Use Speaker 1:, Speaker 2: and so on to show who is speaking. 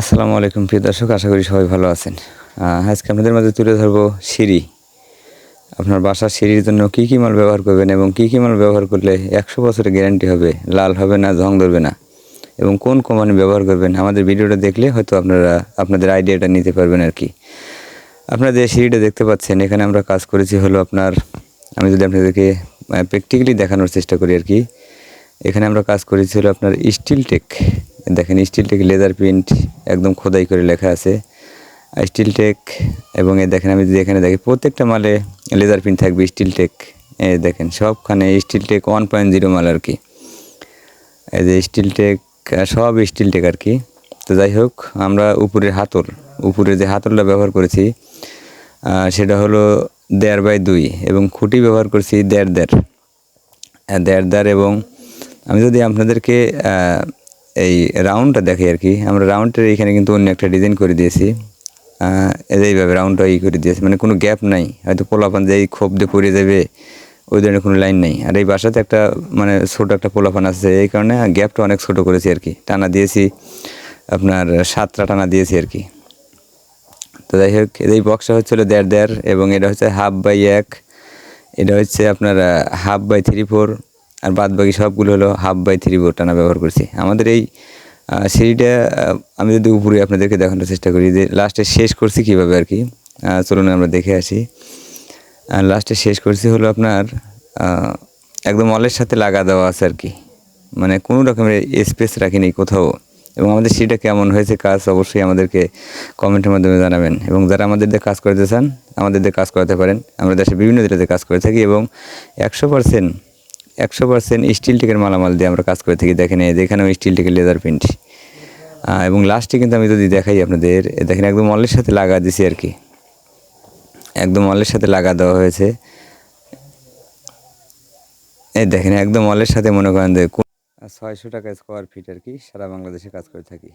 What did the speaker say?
Speaker 1: আসসালামু আলাইকুম প্রিয় দর্শক, আশা করি সবাই ভালো আছেন। আজকে আপনাদের মাঝে তুলে ধরবো সিঁড়ি। আপনার বাসার সিঁড়ির জন্য কী কী মাল ব্যবহার করবেন এবং কী কী মাল ব্যবহার করলে একশো বছরের গ্যারান্টি হবে, লাল হবে না, জং ধরবে না? এবং কোন কোম্পানি ব্যবহার করবেন? আমাদের ভিডিওটা দেখলে হয়তো আপনারা আপনাদের আইডিয়াটা নিতে পারবেন আর কি। আপনারা যে সিঁড়িটা দেখতে পাচ্ছেন, এখানে আমরা কাজ করেছি হলো আপনার, আমি যদি আপনাদেরকে প্র্যাকটিক্যালি দেখানোর চেষ্টা করি আর কি। এখানে আমরা কাজ করেছি হলো আপনার স্টিল টেক দেখেন স্টিল টেক লেদার প্রিন্ট একদম খোদাই করে লেখা আছে। স্টিল টেক এবং এ দেখেন, আমি যদি এখানে দেখি, প্রত্যেকটা মালে লেদার প্রিন্ট থাকবে স্টিল টেক এ দেখেন, সবখানে steel tech one point zero মাল আর কি। এই যে স্টিল টেক সব স্টিল টেক আর কি। তো যাই হোক, আমরা উপরের হাতল, উপরের যে হাতলটা ব্যবহার করেছি সেটা হলো দেড় বাই দুই এবং খুঁটি ব্যবহার করছি দেড় দেড়। দেড় দেড় এবং আমি যদি আপনাদেরকে এই রাউন্ডটা দেখি আর কি। আমরা রাউন্ডের এখানে কিন্তু অন্য একটা ডিজাইন করে দিয়েছি। এইভাবে রাউন্ডটা ই করে দিয়েছি। মানে কোনো গ্যাপ নাই। হয়তো পোলাপান যে এই খোপ দিয়ে পড়ে যাবে, ওই ধরনের কোনো লাইন নেই। আর এই বাসাতে একটা মানে ছোটো একটা পোলাপান আছে। এই কারণে গ্যাপটা অনেক ছোটো করেছি আর কি। টানা দিয়েছি, আপনার সাতটা টানা দিয়েছি আর কি। তো যাই হোক, এই বক্সটা হচ্ছিল দেড় দেড় এবং এটা হচ্ছে হাফ বাই এক। এটা হচ্ছে আপনার হাফ বাই থ্রি ফোর আর বাদ বাকি সবগুলো হলো হাফ বাই থ্রি ফোর টানা ব্যবহার করছি। আমাদের এই সিঁড়িটা আমি যদি উপরে আপনাদেরকে দেখানোর চেষ্টা করি যে লাস্টে শেষ করছি কীভাবে আর কি চলুন আমরা দেখে আসি। লাস্টে শেষ করছি হলো আপনার একদম অলের সাথে লাগা দেওয়া আছে আর কি। মানে কোনো রকমের স্পেস রাখিনি কোথাও। এবং আমাদের সিঁড়িটা কেমন হয়েছে কাজ অবশ্যই আমাদেরকে কমেন্টের মাধ্যমে জানাবেন। এবং যারা আমাদের দিয়ে কাজ করতে চান, আমাদের দিয়ে কাজ করাতে পারেন। আমরা দেশে বিভিন্ন জেলাতে কাজ করে থাকি এবং একশো পার্সেন্ট একশো পার্সেন্ট স্টিল টেকের মালামাল দিয়ে আমরা কাজ করে থাকি। দেখেন এখানেও স্টিল টেকের লেদার প্রিন্ট এবং লাস্টে কিন্তু আমি যদি দেখাই আপনাদের দেখেন একদম মলের সাথে লাগা দিছি আর কি। একদম মলের সাথে লাগা দেওয়া হয়েছে। এই দেখেন একদম মলের সাথে মনে করেন যে ছয়শো টাকা স্কোয়ার ফিট আর কি সারা বাংলাদেশে কাজ করে থাকি।